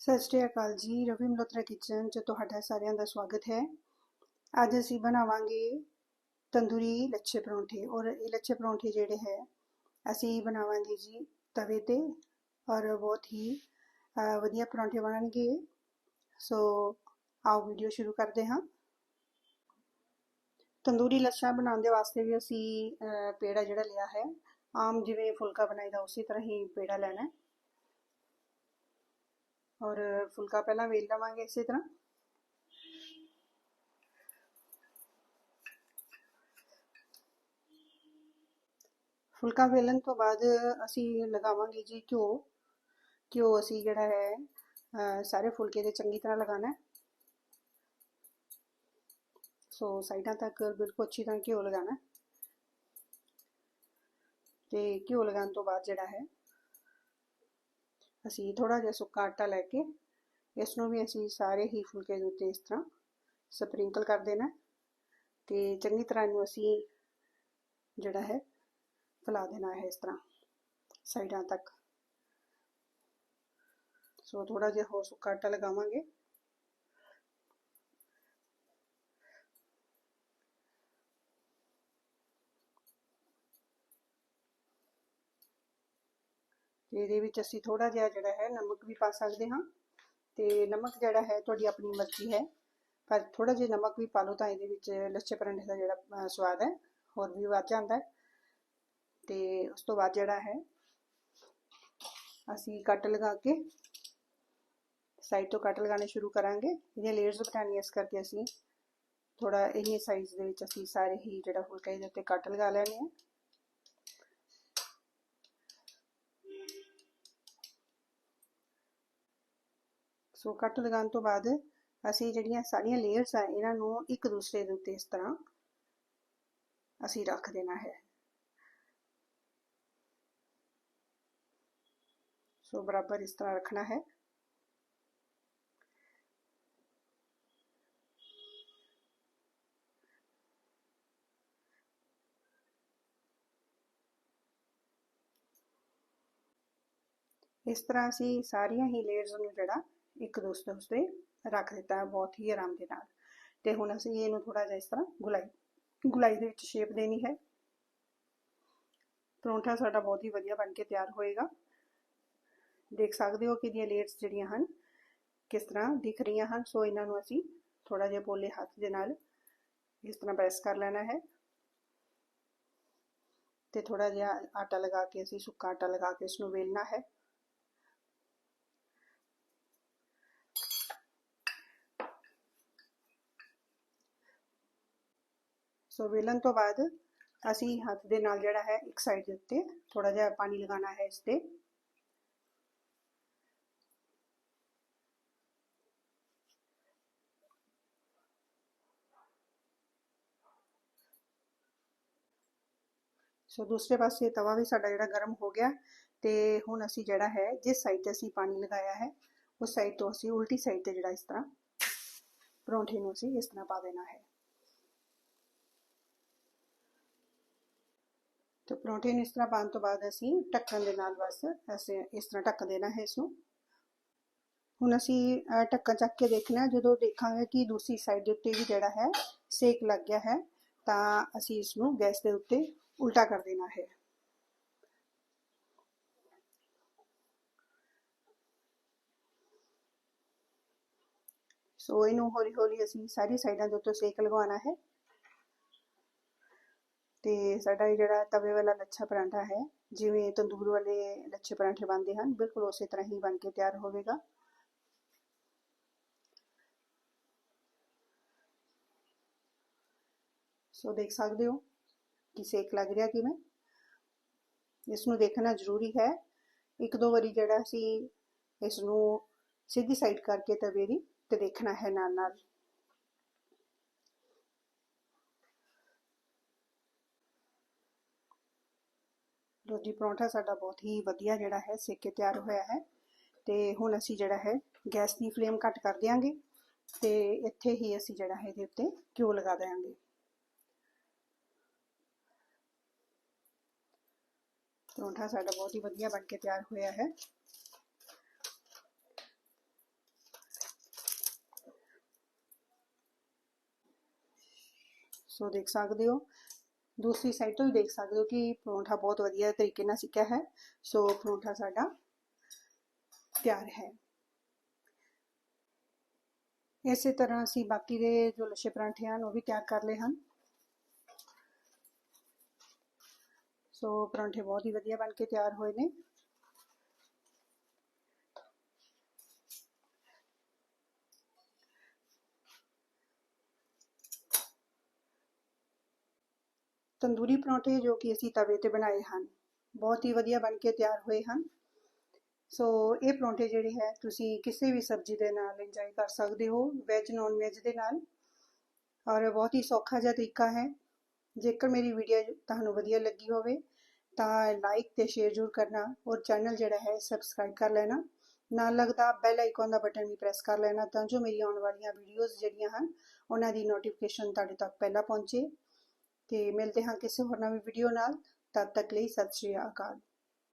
ਸਤਿ ਸ਼੍ਰੀ ਅਕਾਲ ਜੀ, ਰਵੀ ਮਲੋਤਰਾ ਕਿਚਨ 'ਚ ਤੁਹਾਡਾ ਸਾਰਿਆਂ ਦਾ ਸਵਾਗਤ ਹੈ। ਅੱਜ ਅਸੀਂ ਬਣਾਵਾਂਗੇ ਤੰਦੂਰੀ ਲੱਛੇ ਪਰੌਂਠੇ ਔਰ ਇਹ ਲੱਛੇ ਪਰੌਂਠੇ ਜਿਹੜੇ ਹੈ, ਅਸੀਂ ਬਣਾਵਾਂਗੇ ਜੀ ਤਵੇ ਤੇ ਔਰ ਬਹੁਤ ਹੀ ਵਧੀਆ ਪਰੌਂਠੇ ਬਣਨਗੇ। ਸੋ ਆਓ ਵੀਡੀਓ ਸ਼ੁਰੂ ਕਰਦੇ ਹਾਂ। ਤੰਦੂਰੀ ਲੱਛਾ ਬਣਾਉਣ ਦੇ ਵਾਸਤੇ ਵੀ ਅਸੀਂ ਪੇੜਾ ਜਿਹੜਾ ਲਿਆ ਹੈ, ਆਮ ਜਿਵੇਂ ਫੁਲਕਾ ਬਣਾਈਦਾ ਉਸੇ ਤਰ੍ਹਾਂ ਹੀ ਪੇੜਾ ਲੈਣਾ ਹੈ। ਔਰ ਫੁਲਕਾ ਪਹਿਲਾਂ ਵੇਲ ਲਵਾਂਗੇ ਇਸੇ ਤਰ੍ਹਾਂ। ਫੁਲਕਾ ਵੇਲਣ ਤੋਂ ਬਾਅਦ ਅਸੀਂ ਲਗਾਵਾਂਗੇ ਜੀ ਘਿਓ। ਘਿਓ ਅਸੀਂ ਜਿਹੜਾ ਹੈ ਸਾਰੇ ਫੁਲਕੇ ਤੇ ਚੰਗੀ ਤਰ੍ਹਾਂ ਲਗਾਣਾ ਹੈ। ਸੋ ਸਾਈਡਾਂ ਤੱਕ ਬਿਲਕੁਲ ਅੱਛੀ ਤਰ੍ਹਾਂ ਘਿਓ ਲਗਾਣਾ ਹੈ। ਤੇ ਘਿਓ ਲਗਾਉਣ ਤੋਂ ਬਾਅਦ ਜਿਹੜਾ ਹੈ ਅਸੀਂ ਥੋੜਾ ਜਿਹਾ ਸੁੱਕਾ ਆਟਾ ਲੈ ਕੇ ਇਸ ਨੂੰ ਵੀ ਅਸੀਂ ਸਾਰੇ ਹੀ ਫੁਲਕੇ ਦੇ ਉੱਤੇ ਇਸ ਤਰ੍ਹਾਂ ਸਪਰਿੰਕਲ ਕਰ ਦੇਣਾ ਤੇ ਚੰਗੀ ਤਰ੍ਹਾਂ ਇਹਨੂੰ ਅਸੀਂ ਜਿਹੜਾ ਹੈ ਫੈਲਾ ਦੇਣਾ ਹੈ ਇਸ ਤਰ੍ਹਾਂ ਸਾਈਡਾਂ ਤੱਕ। ਸੋ ਥੋੜਾ ਜਿਹਾ ਹੋਰ ਸੁੱਕਾ ਆਟਾ ਲਗਾਵਾਂਗੇ। ਇਹਦੇ ਵਿੱਚ ਅਸੀਂ ਥੋੜਾ ਜਿਹਾ ਜਿਹੜਾ ਹੈ ਨਮਕ ਵੀ ਪਾ ਸਕਦੇ ਹਾਂ ਤੇ ਨਮਕ ਜਿਹੜਾ ਹੈ ਤੁਹਾਡੀ ਆਪਣੀ ਮਰਜ਼ੀ ਹੈ, ਪਰ ਥੋੜਾ ਜਿਹਾ ਨਮਕ ਵੀ ਪਾ ਲਓ ਤਾਂ ਇਹਦੇ ਵਿੱਚ ਲੱਛੇ ਪਰਾਂਠੇ ਦਾ ਜਿਹੜਾ ਸਵਾਦ ਹੈ, ਹੋਰ ਵੀ ਵੱਧ ਜਾਂਦਾ ਹੈ। ਤੇ ਉਸ ਤੋਂ ਬਾਅਦ ਜਿਹੜਾ ਹੈ, ਅਸੀਂ ਕੱਟ ਲਗਾ ਕੇ ਸਾਈਡ ਤੋਂ ਕੱਟ ਲਗਾਣੇ ਸ਼ੁਰੂ ਕਰਾਂਗੇ। ਇਹਦੀਆਂ ਲੇਅਰਸ ਬਣਾਉਣੀਆਂ ਇਸ ਕਰਕੇ ਅਸੀਂ ਥੋੜਾ ਇੰਨੇ ਸਾਈਜ਼ ਦੇ ਵਿੱਚ ਅਸੀਂ ਸਾਰੇ ਹੀ ਜਿਹੜਾ ਫੁਲਕਾ ਇਹਦੇ ਉੱਤੇ ਕੱਟ ਲਗਾ ਲੈਣੇ ਆ। ਸੋ ਕੱਟ ਲਗਾਉਣ ਤੋਂ ਬਾਅਦ ਅਸੀਂ ਜਿਹੜੀਆਂ ਸਾਰੀਆਂ ਲੇਅਰਸ ਆ, ਇਹਨਾਂ ਨੂੰ ਇੱਕ ਦੂਸਰੇ ਦੇ ਉੱਤੇ ਇਸ ਤਰ੍ਹਾਂ ਅਸੀਂ ਰੱਖ ਦੇਣਾ ਹੈ। ਸੋ ਬਰਾਬਰ ਇਸ ਤਰ੍ਹਾਂ ਰੱਖਣਾ ਹੈ। ਇਸ ਤਰ੍ਹਾਂ ਅਸੀਂ ਸਾਰੀਆਂ ਹੀ ਲੇਅਰਸ ਨੂੰ ਜਿਹੜਾ ਇੱਕ ਦੂਸਰੇ ਉੱਤੇ ਰੱਖ ਦਿੱਤਾ ਹੈ ਬਹੁਤ ਹੀ ਆਰਾਮ ਦੇ ਨਾਲ। ਤੇ ਹੁਣ ਅਸੀਂ ਇਹਨੂੰ ਥੋੜਾ ਜਿਹਾ ਇਸ ਤਰ੍ਹਾਂ ਗੁਲਾਈ ਗੁਲਾਈ ਦੇ ਵਿੱਚ ਸ਼ੇਪ ਦੇਣੀ ਹੈ। ਪਰੌਂਠਾ ਸਾਡਾ ਬਹੁਤ ਹੀ ਵਧੀਆ ਬਣ ਕੇ ਤਿਆਰ ਹੋਏਗਾ। ਦੇਖ ਸਕਦੇ ਹੋ ਕਿ ਇਹਦੀਆਂ ਲੇਟਸ ਜਿਹੜੀਆਂ ਹਨ, ਕਿਸ ਤਰ੍ਹਾਂ ਦਿਖ ਰਹੀਆਂ ਹਨ। ਸੋ ਇਹਨਾਂ ਨੂੰ ਅਸੀਂ ਥੋੜਾ ਜਿਹਾ ਪੋਲੇ ਹੱਥ ਦੇ ਨਾਲ ਇਸ ਤਰ੍ਹਾਂ ਪ੍ਰੈਸ ਕਰ ਲੈਣਾ ਹੈ। ਤੇ ਥੋੜਾ ਜਿਹਾ ਆਟਾ ਲਗਾ ਕੇ, ਅਸੀਂ ਸੁੱਕਾ ਆਟਾ ਲਗਾ ਕੇ ਇਸ ਨੂੰ ਵੇਲਣਾ ਹੈ। ਸੋ ਵੇਲਣ ਤੋਂ ਬਾਅਦ ਅਸੀਂ ਹੱਥ ਦੇ ਨਾਲ ਜਿਹੜਾ ਹੈ ਇੱਕ ਸਾਈਡ ਦੇ ਉੱਤੇ ਥੋੜਾ ਜਿਹਾ ਪਾਣੀ ਲਗਾਉਣਾ ਹੈ ਇਸ ਤੇ ਸੋ ਦੂਸਰੇ ਪਾਸੇ ਤਵਾ ਵੀ ਸਾਡਾ ਜਿਹੜਾ ਗਰਮ ਹੋ ਗਿਆ ਤੇ ਹੁਣ ਅਸੀਂ ਜਿਹੜਾ ਹੈ ਜਿਸ ਸਾਈਡ ਤੇ ਅਸੀਂ ਪਾਣੀ ਲਗਾਇਆ ਹੈ ਉਸ ਸਾਈਡ ਤੋਂ ਅਸੀਂ ਉਲਟੀ ਸਾਈਡ ਤੇ ਜਿਹੜਾ ਇਸ ਤਰ੍ਹਾਂ ਪਰੌਂਠੇ ਨੂੰ ਅਸੀਂ ਇਸ ਤਰ੍ਹਾਂ ਪਾ ਦੇਣਾ ਹੈ ਤੇ ਪਰੌਂਠੇ ਨੂੰ ਇਸ ਤਰ੍ਹਾਂ ਪਾਉਣ ਤੋਂ ਬਾਅਦ ਅਸੀਂ ਢੱਕਣ ਦੇ ਨਾਲ ਬਸ ਐਸੇ ਇਸ ਤਰ੍ਹਾਂ ਢੱਕ ਦੇਣਾ ਹੈ ਇਸ ਨੂੰ ਹੁਣ ਅਸੀਂ ਅਹ, ਢੱਕਣ ਚੱਕ ਕੇ ਦੇਖਣਾ ਜਦੋਂ ਦੇਖਾਂਗੇ ਕਿ ਦੂਸਰੀ ਸਾਈਡ ਦੇ ਉੱਤੇ ਵੀ ਜਿਹੜਾ ਹੈ ਸੇਕ ਲੱਗ ਗਿਆ ਹੈ ਤਾਂ ਅਸੀਂ ਇਸ ਨੂੰ ਗੈਸ ਦੇ ਉੱਤੇ ਉਲਟਾ ਕਰ ਦੇਣਾ ਹੈ। ਸੋ ਇਹਨੂੰ ਹੌਲੀ ਹੌਲੀ ਅਸੀਂ ਸਾਰੀ ਸਾਈਡਾਂ ਦੇ ਉੱਤੇ ਸੇਕ ਲਗਵਾਉਣਾ ਹੈ। ਤੇ ਸਾਡਾ ਇਹ ਜਿਹੜਾ ਤਵੇ ਵਾਲਾ ਲੱਛਾ ਪਰਾਂਠਾ ਹੈ, ਜਿਵੇਂ ਤੰਦੂਰ ਵਾਲੇ ਲੱਛੇ ਪਰਾਂਠੇ ਬਣਦੇ ਹਨ, ਬਿਲਕੁਲ ਉਸੇ ਤਰ੍ਹਾਂ ਹੀ ਬਣ ਕੇ ਤਿਆਰ ਹੋਵੇਗਾ। ਸੋ ਦੇਖ ਸਕਦੇ ਹੋ ਕਿ ਸੇਕ ਲੱਗ ਰਿਹਾ ਕਿਵੇਂ। ਇਸ ਨੂੰ ਦੇਖਣਾ ਜ਼ਰੂਰੀ ਹੈ। ਇੱਕ ਦੋ ਵਾਰੀ ਜਿਹੜਾ ਅਸੀਂ ਇਸ ਨੂੰ ਸਿੱਧੀ ਸਾਈਡ ਕਰਕੇ ਤਵੇ ਦੀ ਤੇ ਦੇਖਣਾ ਹੈ ਨਾਲ ਨਾਲ ਦੁੱਜੀ ਪਰੌਂਠਾ ਸਾਡਾ ਬਹੁਤ ਹੀ ਵਧੀਆ ਜਿਹੜਾ ਹੈ ਸੇਕ ਕੇ ਤਿਆਰ ਹੋਇਆ ਹੈ ਤੇ ਹੁਣ ਅਸੀਂ ਜਿਹੜਾ ਹੈ ਗੈਸ ਦੀ ਫਲੇਮ ਘੱਟ ਕਰ ਦਿਆਂਗੇ ਤੇ ਇੱਥੇ ਹੀ ਅਸੀਂ ਜਿਹੜਾ ਹੈ ਇਹਦੇ ਉੱਤੇ ਘਿਓ ਲਗਾ ਦਿਆਂਗੇ ਪਰੌਂਠਾ ਸਾਡਾ ਬਹੁਤ ਹੀ ਵਧੀਆ ਬਣ ਕੇ ਤਿਆਰ ਹੋਇਆ ਹੈ ਸੋ ਦੇਖ ਸਕਦੇ ਹੋ ਦੂਸਰੀ ਸਾਈਡ ਤੋਂ ਵੀ ਦੇਖ ਸਕਦੇ ਹੋ ਕਿ ਪਰੌਂਠਾ ਬਹੁਤ ਵਧੀਆ ਤਰੀਕੇ ਨਾਲ ਸਿੱਕਿਆ ਹੈ। ਸੋ ਪਰੌਂਠਾ ਸਾਡਾ ਤਿਆਰ ਹੈ। ਇਸੇ ਤਰ੍ਹਾਂ ਅਸੀਂ ਬਾਕੀ ਦੇ ਜੋ ਲੱਛੇ ਪਰਾਂਠੇ ਹਨ, ਉਹ ਵੀ ਤਿਆਰ ਕਰ ਲਏ ਹਨ। ਸੋ ਪਰਾਂਠੇ ਬਹੁਤ ਹੀ ਵਧੀਆ ਬਣ ਕੇ ਤਿਆਰ ਹੋਏ ਨੇ। ਤੰਦੂਰੀ ਪਰੌਂਠੇ ਜੋ ਕਿ ਅਸੀਂ ਤਵੇ ਤੇ ਬਣਾਏ ਹਨ। ਬਹੁਤ ਹੀ ਵਧੀਆ ਬਣ ਕੇ ਤਿਆਰ ਹੋਏ ਹਨ। ਸੋ ਇਹ ਪਰੌਂਠੇ ਜਿਹੜੇ ਹੈ, ਤੁਸੀਂ ਕਿਸੇ ਵੀ ਸਬਜ਼ੀ ਦੇ ਨਾਲ ਇੰਜੋਏ ਕਰ ਸਕਦੇ ਹੋ ਵੈਜ ਨੌਨ ਵੈਜ ਦੇ ਨਾਲ। ਔਰ ਬਹੁਤ ਹੀ ਸੌਖਾ ਜਿਹਾ ਤਰੀਕਾ ਹੈ। ਜੇਕਰ ਮੇਰੀ ਵੀਡੀਓ ਤੁਹਾਨੂੰ ਵਧੀਆ ਲੱਗੀ ਹੋਵੇ, ਤਾਂ ਲਾਈਕ ਤੇ ਸ਼ੇਅਰ ਜ਼ਰੂਰ ਕਰਨਾ ਔਰ ਚੈਨਲ ਜਿਹੜਾ ਹੈ ਸਬਸਕ੍ਰਾਈਬ ਕਰ ਲੈਣਾ। ਨਾਲ ਲੱਗਦਾ ਬੈਲ ਆਈਕਨ ਦਾ ਬਟਨ ਵੀ ਪ੍ਰੈਸ ਕਰ ਲੈਣਾ ਤਾਂ ਜੋ ਮੇਰੀ ਆਉਣ ਵਾਲੀਆਂ ਵੀਡੀਓਜ਼ ਜਿਹੜੀਆਂ ਹਨ, ਉਹਨਾਂ ਦੀ ਨੋਟੀਫਿਕੇਸ਼ਨ ਤੁਹਾਡੇ ਤੱਕ ਪਹਿਲਾਂ ਪਹੁੰਚੇ। ਤੇ ਮਿਲਦੇ ਹਾਂ ਕਿਸੇ ਹੋਰ ਨਵੀਂ ਵੀਡੀਓ ਨਾਲ। ਤਦ ਤੱਕ ਲਈ ਸਤਿ ਸ਼੍ਰੀ ਅਕਾਲ।